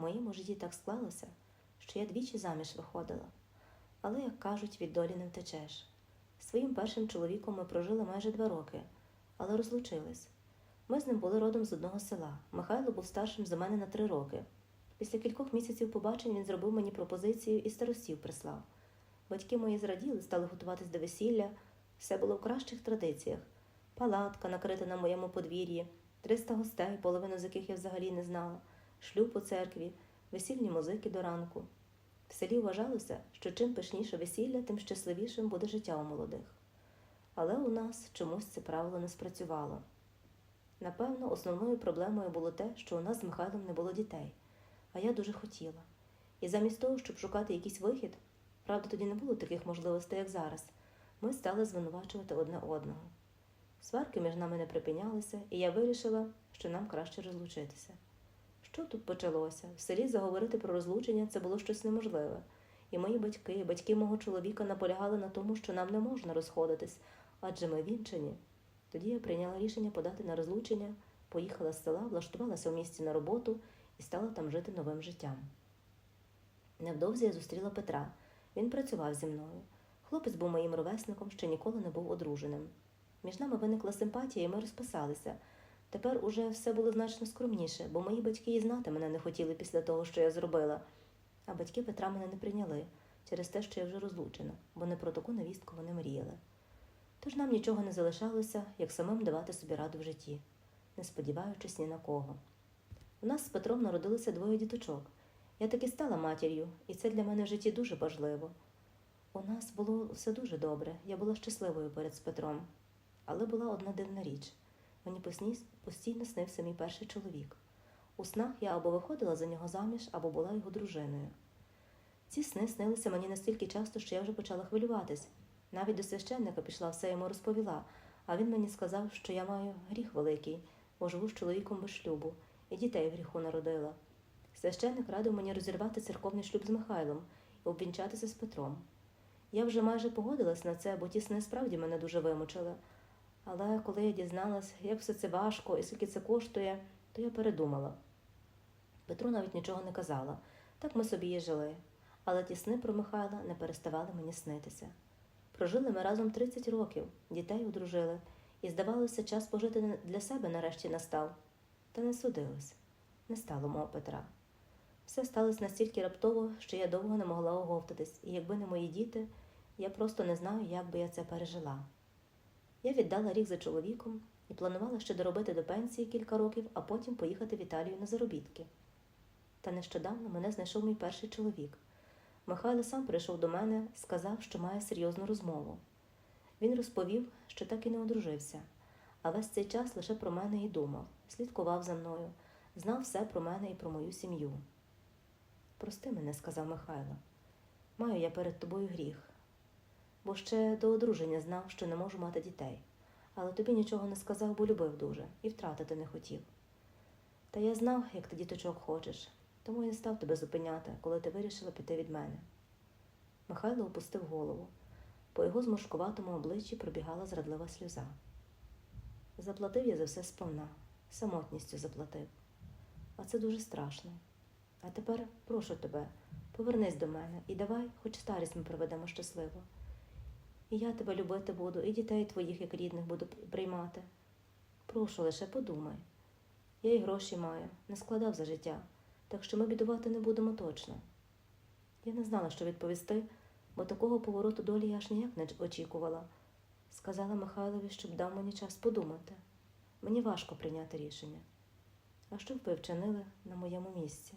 В моєму житті так склалося, що я двічі заміж виходила. Але, як кажуть, від долі не втечеш. Своїм першим чоловіком ми прожили майже два роки, але розлучились. Ми з ним були родом з одного села. Михайло був старшим за мене на три роки. Після кількох місяців побачень він зробив мені пропозицію і старостів прислав. Батьки мої зраділи, стали готуватись до весілля. Все було в кращих традиціях. Палатка, накрита на моєму подвір'ї, 300 гостей, половину з яких я взагалі не знала, шлюб у церкві, весільні музики до ранку. В селі вважалося, що чим пишніше весілля, тим щасливішим буде життя у молодих. Але у нас чомусь це правило не спрацювало. Напевно, основною проблемою було те, що у нас з Михайлом не було дітей, а я дуже хотіла. І замість того, щоб шукати якийсь вихід, правда, тоді не було таких можливостей, як зараз, ми стали звинувачувати одне одного. Сварки між нами не припинялися, і я вирішила, що нам краще розлучитися. Що тут почалося? В селі заговорити про розлучення це було щось неможливе. І мої батьки, і батьки мого чоловіка наполягали на тому, що нам не можна розходитись, адже ми вінчані. Тоді я прийняла рішення подати на розлучення, поїхала з села, влаштувалася в місті на роботу і стала там жити новим життям. Невдовзі я зустріла Петра. Він працював зі мною. Хлопець був моїм ровесником, ще ніколи не був одруженим. Між нами виникла симпатія, і ми розписалися. Тепер уже все було значно скромніше, бо мої батьки і знати мене не хотіли після того, що я зробила. А батьки Петра мене не прийняли через те, що я вже розлучена, бо не про таку невістку вони мріяли. Тож нам нічого не залишалося, як самим давати собі раду в житті, не сподіваючись ні на кого. У нас з Петром народилося двоє діточок. Я таки стала матір'ю, і це для мене в житті дуже важливо. У нас було все дуже добре, я була щасливою перед Петром. Але була одна дивна річ. Мені постійно снився мій перший чоловік. У снах я або виходила за нього заміж, або була його дружиною. Ці сни снилися мені настільки часто, що я вже почала хвилюватись. Навіть до священника пішла, все йому розповіла, а він мені сказав, що я маю гріх великий, бо живу з чоловіком без шлюбу, і дітей в гріху народила. Священник радив мені розірвати церковний шлюб з Михайлом і обвінчатися з Петром. Я вже майже погодилась на це, бо ті сни справді мене дуже вимучили. Але коли я дізналась, як все це важко і скільки це коштує, то я передумала. Петру навіть нічого не казала. Так ми собі і жили. Але ті сни про Михайла не переставали мені снитися. Прожили ми разом 30 років, дітей одружили, і, здавалося, час пожити для себе нарешті настав. Та не судилось. Не стало мого Петра. Все сталося настільки раптово, що я довго не могла оговтатись, і якби не мої діти, я просто не знаю, як би я це пережила. Я віддала рік за чоловіком і планувала ще доробити до пенсії кілька років, а потім поїхати в Італію на заробітки. Та нещодавно мене знайшов мій перший чоловік. Михайло сам прийшов до мене, сказав, що має серйозну розмову. Він розповів, що так і не одружився, а весь цей час лише про мене і думав, слідкував за мною, знав все про мене і про мою сім'ю. Прости мене, сказав Михайло. Маю я перед тобою гріх, бо ще до одруження знав, що не можу мати дітей, але тобі нічого не сказав, бо любив дуже і втратити не хотів. Та я знав, як ти діточок хочеш, тому не став тебе зупиняти, коли ти вирішила піти від мене. Михайло опустив голову. По його зморшкуватому обличчі пробігала зрадлива сльоза. Заплатив я за все сповна, самотністю заплатив. А це дуже страшно. А тепер прошу тебе, повернись до мене і давай, хоч старість ми проведемо щасливо. І я тебе любити буду, і дітей твоїх, як рідних, буду приймати. Прошу лише подумай. Я і гроші маю, не складав за життя, так що ми бідувати не будемо точно. Я не знала, що відповісти, бо такого повороту долі я аж ніяк не очікувала. Сказала Михайлові, щоб дав мені час подумати. Мені важко прийняти рішення. А що б ви вчинили на моєму місці?